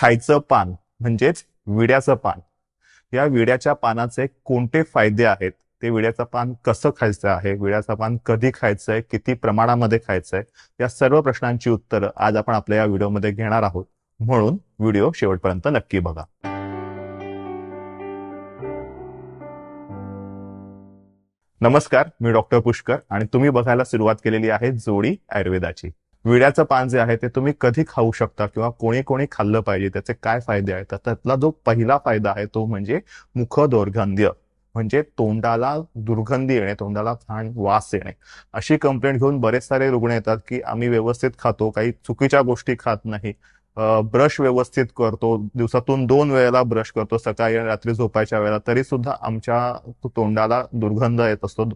खायचं पान म्हणजेच विड्याचं पान. या विड्याच्या पानाचे कोणते फायदे आहेत? ते विड्याचं पान कसं खायचं आहे? विड्याचं पान कधी खायचंय? किती प्रमाणामध्ये खायचंय? या सर्व प्रश्नांची उत्तरं आज आपण आपल्या या व्हिडिओमध्ये घेणार आहोत. म्हणून व्हिडिओ शेवटपर्यंत नक्की बघा. नमस्कार मी डॉक्टर पुष्कर आणि तुम्ही बघायला सुरुवात केलेली आहे जोडी आयुर्वेदाची. विड्याचं पान जे आहे ते तुम्ही कधी खाऊ शकता किंवा कोणी कोणी खाल्लं पाहिजे त्याचे काय फायदे आहेत? तर त्यातला जो पहिला फायदा आहे तो म्हणजे मुख दौर्गंध्य म्हणजे तोंडाला दुर्गंधी येणे तोंडाला घाण वास येणे. अशी कंप्लेंट घेऊन बरेच सारे रुग्ण येतात की आम्ही व्यवस्थित खातो काही चुकीच्या गोष्टी खात नाही. ब्रश व्यवस्थित करतो. दिवसातून दोन वेळेला ब्रश करतो. सकाळी आणि रात्री झोपायच्या वेळेला. तरी सुद्धा आमच्या तोंडाला दुर्गंध येत असतो.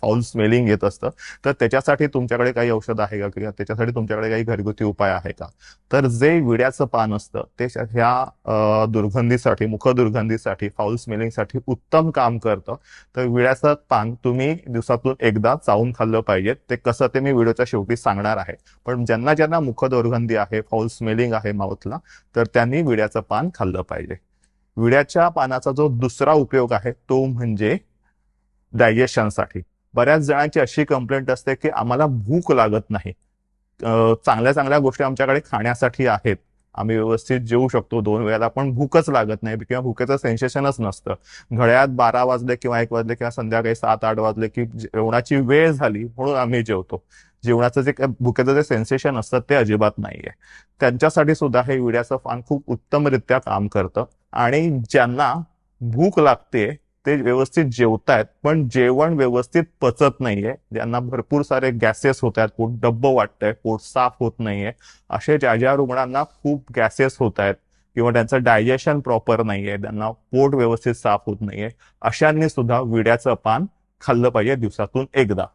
फाऊल स्मेलिंग येत असतं. तर त्याच्यासाठी तुमच्याकडे काही औषध आहे का? किंवा त्याच्यासाठी तुमच्याकडे काही घरगुती उपाय आहे का? तर जे विड्याचं पान असतं ते ह्या दुर्गंधीसाठी मुख दुर्गंधीसाठी फाऊल स्मेलिंगसाठी उत्तम काम करतं. तर विड्याचं पान तुम्ही दिवसातून एकदा चावून खाल्लं पाहिजे. ते कसं ते मी व्हिडिओच्या शेवटी सांगणार आहे. पण ज्यांना ज्यांना मुख दुर्गंधी आहे फाऊल स्मेलिंग आहे माउथला तर त्यांनी विड्याचं पान खाल्लं पाहिजे. विड्याच्या पानाचा जो दुसरा उपयोग आहे तो म्हणजे डायजेशनसाठी. बऱ्याच जणांची अशी कंप्लेंट असते की आम्हाला भूक लागत नाही. चांगल्या चांगल्या गोष्टी आमच्याकडे खाण्यासाठी आहेत. आम्ही व्यवस्थित जेवू शकतो दोन वेळेला पण भूकच लागत नाही किंवा भूकेचं सेन्सेशनच नसतं. घड्यात बारा वाजले किंवा एक वाजले किंवा संध्याकाळी सात आठ वाजले की जेवणाची वेळ झाली म्हणून आम्ही जेवतो. जेवणाचं जे भुकेचं जे सेन्सेशन असतं ते अजिबात नाहीये. त्यांच्यासाठी सुद्धा हे विड्याचं पान खूप उत्तमरित्या काम करतं. आणि ज्यांना भूक लागते ते व्यवस्थित जेवतायत पण जेवण व्यवस्थित पचत नाहीये. ज्यांना भरपूर सारे गॅसेस होत आहेत पोट डब्ब वाटतंय पोट साफ होत नाहीये असे ज्या ज्या रुग्णांना खूप गॅसेस होत आहेत किंवा त्यांचं डायजेशन प्रॉपर नाहीये त्यांना पोट व्यवस्थित साफ होत नाहीये अशांनी सुद्धा विड्याचं पान खाल्लं पाहिजे दिवसातून एकदा.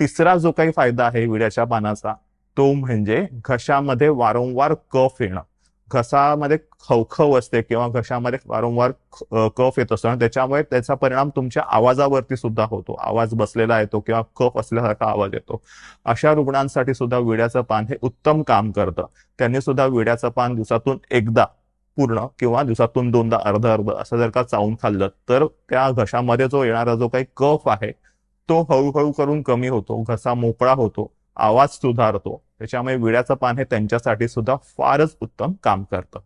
तिसरा जो काही फायदा आहे विड्याच्या पानाचा तो म्हणजे घशामध्ये वारंवार कफ येणं. घसामध्ये खवखव असते किंवा घशामध्ये वारंवार कफ येत असतो. आणि त्याच्यामुळे त्याचा परिणाम तुमच्या आवाजावरती सुद्धा होतो. आवाज बसलेला येतो किंवा कफ असल्यासारखा आवाज येतो. अशा रुग्णांसाठी सुद्धा विड्याचं पान हे उत्तम काम करतं. त्यांनी सुद्धा विड्याचं पान दिवसातून एकदा पूर्ण किंवा दिवसातून दोनदा अर्ध अर्ध असं जर का चावून खाल्लं तर त्या घशामध्ये जो येणारा जो काही कफ आहे तो हळूहळू करून कमी होतो घसा मोकळा होतो आवाज सुधारतो. त्याच्यामुळे विड्याचं पान हे त्यांच्यासाठी सुद्धा फारच उत्तम काम करतं.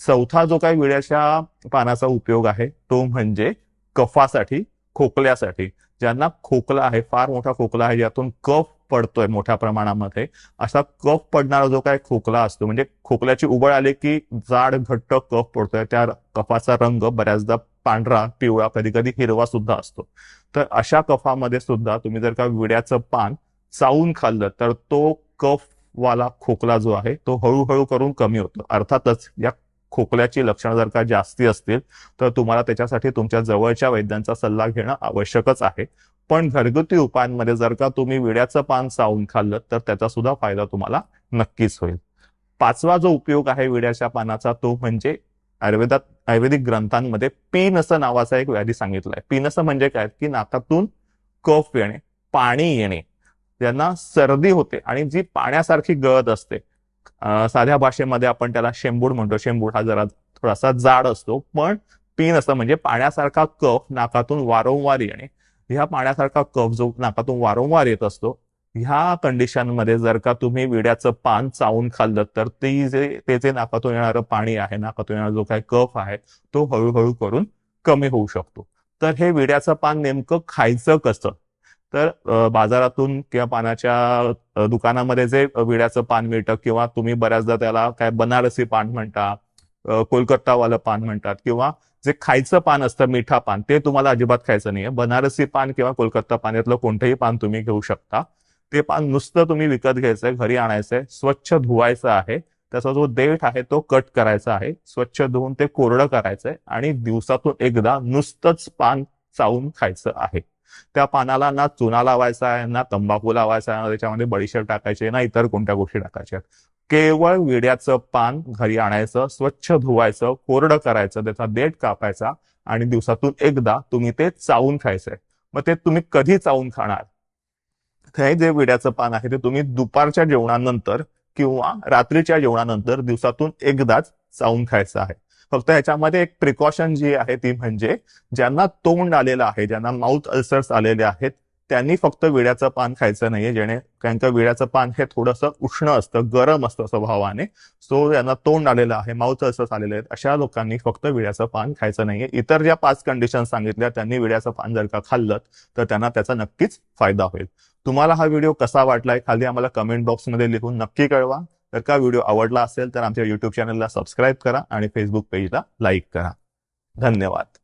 चौथा जो काही विड्याच्या पानाचा उपयोग आहे तो म्हणजे कफासाठी खोकल्यासाठी. ज्यांना खोकला आहे फार मोठा खोकला आहे ज्यातून कफ पडतोय मोठ्या प्रमाणामध्ये असा कफ पडणारा जो काही खोकला असतो म्हणजे खोकल्याची उबळ आली की जाड घट्ट कफ पडतोय त्या कफाचा रंग बऱ्याचदा पांढरा पिवळा कधी कधी हिरवा सुद्धा असतो. तर अशा कफामध्ये सुद्धा तुम्ही जर का विड्याचं पान चावून खाल्लं तर तो कफ वाला खोकला जो आहे तो हळूहळू करून कमी होतो. अर्थातच या खोकल्याची लक्षणं जर का जास्ती असतील तर तुम्हाला त्याच्यासाठी तुमच्या जवळच्या वैद्यांचा सल्ला घेणं आवश्यकच आहे. पण घरगुती उपायांमध्ये जर का तुम्ही विड्याचं पान चावून खाल्लं तर त्याचा सुद्धा फायदा तुम्हाला नक्कीच होईल. पाचवा जो उपयोग आहे विड्याच्या पानाचा तो म्हणजे आयुर्वेदात आयुर्वेदिक ग्रंथांमध्ये पीनस नावाचा एक व्याधी सांगितलाय. पीनस म्हणजे काय? की नाकातून कफ येणे पाणी येणे ज्यांना सर्दी होते आणि जी पाण्यासारखी गळत असते. साध्या भाषेमध्ये आपण त्याला शेंबूड म्हणतो. शेंबूड हा जरा थोडासा जाड असतो पण पीन असं म्हणजे पाण्यासारखा कफ नाकातून वारंवार येणे. ह्या पाण्यासारखा कफ जो नाकातून वारंवार येत असतो ह्या कंडिशनमध्ये जर का तुम्ही विड्याचं पान चावून खाल्लं तर ती जे ते जे नाकातून येणारं पाणी आहे नाकातून येणारा जो काही कफ आहे तो हळूहळू करून कमी होऊ शकतो. तर हे विड्याचं पान नेमकं खायचं कसं? तर बाजारातून किंवा पानाच्या दुकानामध्ये जे विड्याचं पान मिळतं किंवा तुम्ही बऱ्याचदा त्याला काय बनारसी पान म्हणता कोलकातावालं पान म्हणतात किंवा जे खायचं पान असतं मिठा पान ते तुम्हाला अजिबात खायचं नाहीये. बनारसी पान किंवा कोलकाता पान यातलं कोणतंही पान तुम्ही घेऊ शकता. ते पान नुसतं तुम्ही विकत घ्यायचंय घरी आणायचंय स्वच्छ धुवायचं आहे. त्याचा जो देठ आहे तो कट करायचा आहे. स्वच्छ धुवून ते कोरडं करायचंय आणि दिवसातून एकदा नुसतंच पान चावून खायचं आहे. त्या पानाला ना चुना लावायचा आहे ना तंबाखू लावायचा आहे ना त्याच्यामध्ये बडीशेप टाकायचे ना इतर कोणत्या गोष्टी टाकायच्या केवळ विड्याचं पान घरी आणायचं स्वच्छ धुवायचं कोरडं करायचं त्याचा देठ कापायचा आणि दिवसातून एकदा तुम्ही ते चावून खायचंय. मग ते तुम्ही कधी चावून खाणार? हे जे विड्याचं पान आहे ते तुम्ही दुपारच्या जेवणानंतर किंवा रात्रीच्या जेवणानंतर दिवसातून एकदाच चावून खायचं आहे. फक्त ह्याच्यामध्ये एक प्रिकॉशन जी आहे ती म्हणजे ज्यांना तोंड आलेलं आहे ज्यांना माउथ अल्सर्स आलेले आहेत त्यांनी फक्त विड्याचं पान खायचं नाहीये जेणे कारण का विड्याचं पान हे थोडंसं उष्ण असतं गरम असतं स्वभावाने. सो यांना तोंड आलेलं आहे माउथ अल्सर्स आलेले आहेत अशा लोकांनी फक्त विड्याचं पान खायचं नाहीये. इतर ज्या पाच कंडिशन सांगितल्या त्यांनी विड्याचं पान जर का खाल्लं तर त्यांना त्याचा नक्कीच फायदा होईल. तुम्हाला हा व्हिडिओ कसा वाटलाय खाली आम्हाला कमेंट बॉक्समध्ये लिहून नक्की कळवा. जर का व्हिडिओ आवडला असेल तर आमच्या युट्यूब चॅनलला सबस्क्राईब करा आणि फेसबुक पेजला लाईक करा. धन्यवाद.